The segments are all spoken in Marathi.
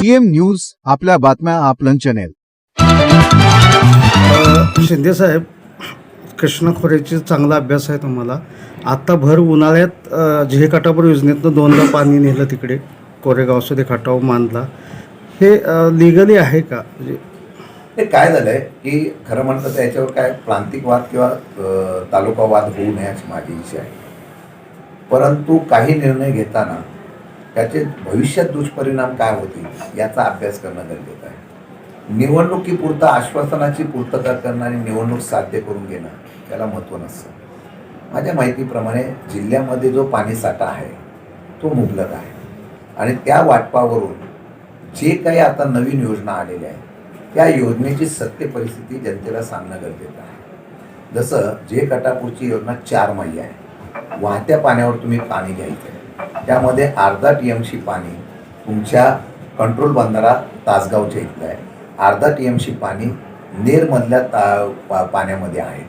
सीएम न्यूज आपल्या बातम्या आपलं चॅनेल शिंदे साहेब कृष्णा खोऱ्याची चांगला अभ्यास आहे तुम्हाला. आत्ता भर उन्हाळ्यात अ, झे काटापूर योजनेतनं दोनदा पाणी नेलं तिकडे कोरेगाव दे खटाव मानला हे लिगली आहे का? म्हणजे हे काय झालंय की खरं म्हटलं तर याच्यावर काय प्रांतिक वाद किंवा अ, तालुका वाद होऊ नये अशी माझी इच्छा आहे. परंतु काही निर्णय घेताना त्याचे भविष्यात दुष्परिणाम काय होतील याचा अभ्यास करणं गरजेचं आहे. निवडणुकीपुरतं आश्वासनाची पूर्तता करणं आणि निवडणूक साध्य करून घेणं त्याला महत्त्व नसतं. माझ्या माहितीप्रमाणे जिल्ह्यामध्ये जो पाणीसाठा आहे तो मुबलक आहे. आणि त्या वाटपावरून जे काही आता नवीन योजना आलेल्या आहेत त्या योजनेची सत्य परिस्थिती जनतेला सांगणं गरजेचं आहे. जसं जे कटापूरची योजना चार महिने आहे वाहत्या पाण्यावर तुम्ही पाणी घ्यायचं आहे. त्यामध्ये अर्धा टी एम शी पाणी तुमच्या कंट्रोल बंधारा तासगावच्या इथलं आहे. अर्धा टी एम शी पाणी नेरमधल्या ता पा पाण्यामध्ये आहे.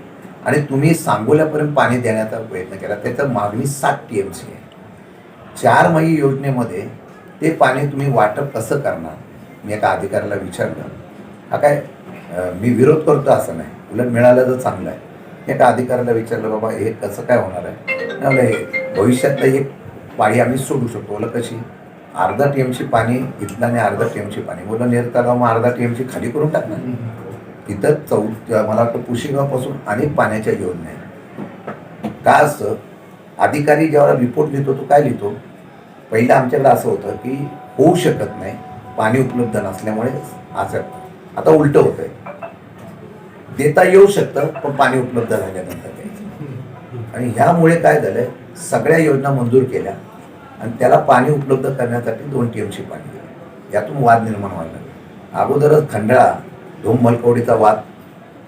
आणि तुम्ही सांगोल्यापर्यंत पाणी देण्याचा प्रयत्न केला त्याचं मागणी सात टी एम सी आहे. चार मही योजनेमध्ये ते पाणी तुम्ही वाटप कसं करणार? मी एका अधिकाऱ्याला विचारलं. हा काय मी विरोध करतो असं नाही. उलट मिळालं तर चांगलं आहे. एका अधिकाऱ्याला विचारलं बाबा हे कसं काय होणार आहे? भविष्यात भविष्यातलं हे पाणी आम्ही सोडू शकतो. ओलं कशी अर्धा टी एमची पाणी इथलं आणि अर्धा टी एमची पाणी. बोललं नेरता गाव मग अर्धा टी एमची खाली करून टाकणार. तिथं चौ मला वाटतं पुशेगावपासून अनेक पाण्याच्या योजना. आहेत का असतं अधिकारी जेव्हा रिपोर्ट लिहितो तो काय लिहितो? पहिलं आमच्याकडे असं होतं की होऊ शकत नाही. पाणी उपलब्ध नसल्यामुळे असं आता उलटं होतंय. देता येऊ शकतं पण पाणी उपलब्ध झाल्यानंतर द्यायचं. आणि ह्यामुळे काय झालंय? सगळ्या योजना मंजूर केल्या. आणि त्याला पाणी उपलब्ध करण्यासाठी दोन टी एमची पाणी दिलं. यातून वाद निर्माण व्हायला लागला. अगोदरच खंडाळा धोम मलकवडीचा वाद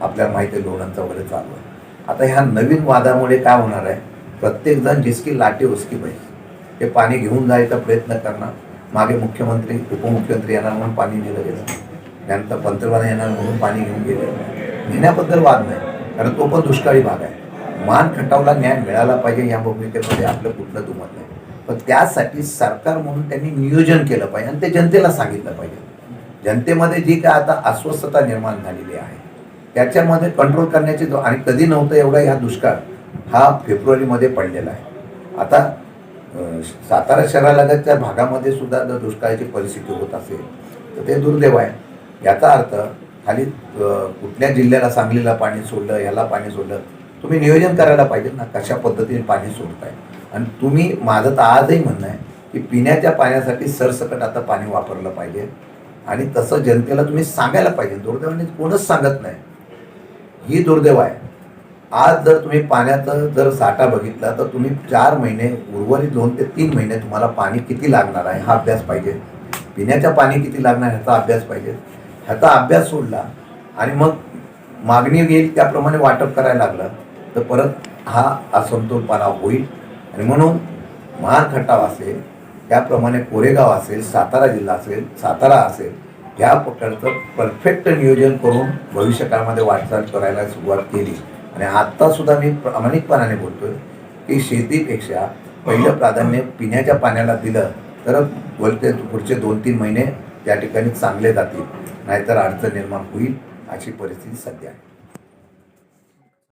आपल्याला माहिती आहे लोणांचा वगैरे चालू आहे. आता ह्या नवीन वादामुळे काय होणार आहे? प्रत्येकजण जिसकी लाटे उसकी पाहिजे ते पाणी घेऊन जायचा प्रयत्न करणार. मागे मुख्यमंत्री उपमुख्यमंत्री येणार म्हणून पाणी नेलं गेलं. त्यानंतर पंतप्रधान येणार म्हणून पाणी घेऊन गेलं. नेण्याबद्दल वाद नाही कारण तो पण दुष्काळी भाग आहे. मान खटावला न्याय मिळाला पाहिजे या भूमिकेमध्ये आपलं कुठलं दुमत नाही. पण त्यासाठी सरकार म्हणून त्यांनी नियोजन केलं पाहिजे आणि ते जनतेला सांगितलं पाहिजे. जनतेमध्ये जी काय आता अस्वस्थता निर्माण झालेली आहे त्याच्यामध्ये कंट्रोल करण्याची जो आणि कधी नव्हतं एवढा ह्या दुष्काळ हा फेब्रुवारीमध्ये पडलेला आहे. आता सातारा शहरालगतच्या भागामध्ये सुद्धा जर दुष्काळाची परिस्थिती होत असेल तर ते दुर्दैव आहे. याचा अर्थ खाली कुठल्या जिल्ह्याला सांगलीला पाणी सोडलं याला पाणी सोडलं तुम्ही नियोजन करायला पाहिजे ना कशा पद्धतीने पाणी सोडताय. आणि तुम्ही माझं तर आजही म्हणणं आहे की पिण्याच्या पाण्यासाठी सरसकट आता पाणी वापरलं पाहिजे. आणि तसं जनतेला तुम्ही सांगायला पाहिजे. दुर्दैवाने कोणच सांगत नाही. ही दुर्दैव आहे. आज जर तुम्ही पाण्याचा जर साठा बघितला तर तुम्ही चार महिने उर्वरित दोन ते तीन महिने तुम्हाला पाणी किती लागणार आहे हा अभ्यास पाहिजे. पिण्याच्या पाणी किती लागणार ह्याचा अभ्यास पाहिजे. ह्याचा अभ्यास सोडला आणि मग मागणी येईल त्याप्रमाणे वाटप करायला लागलं. तर परत हा असमतोलपणा होईल. आणि म्हणून महार खटाव असेल त्याप्रमाणे कोरेगाव असेल सातारा जिल्हा असेल सातारा असेल ह्या प्रकारचं परफेक्ट नियोजन करून भविष्यकाळामध्ये वाटचाल करायला सुरुवात केली. आणि आत्तासुद्धा मी प्रामाणिकपणाने बोलतोय की शेतीपेक्षा पहिलं प्राधान्य पिण्याच्या पाण्याला दिलं तर बोलते पुढचे दोन तीन महिने त्या ठिकाणी चांगले जातील. नाहीतर अडचण निर्माण होईल अशी परिस्थिती सध्या आहे.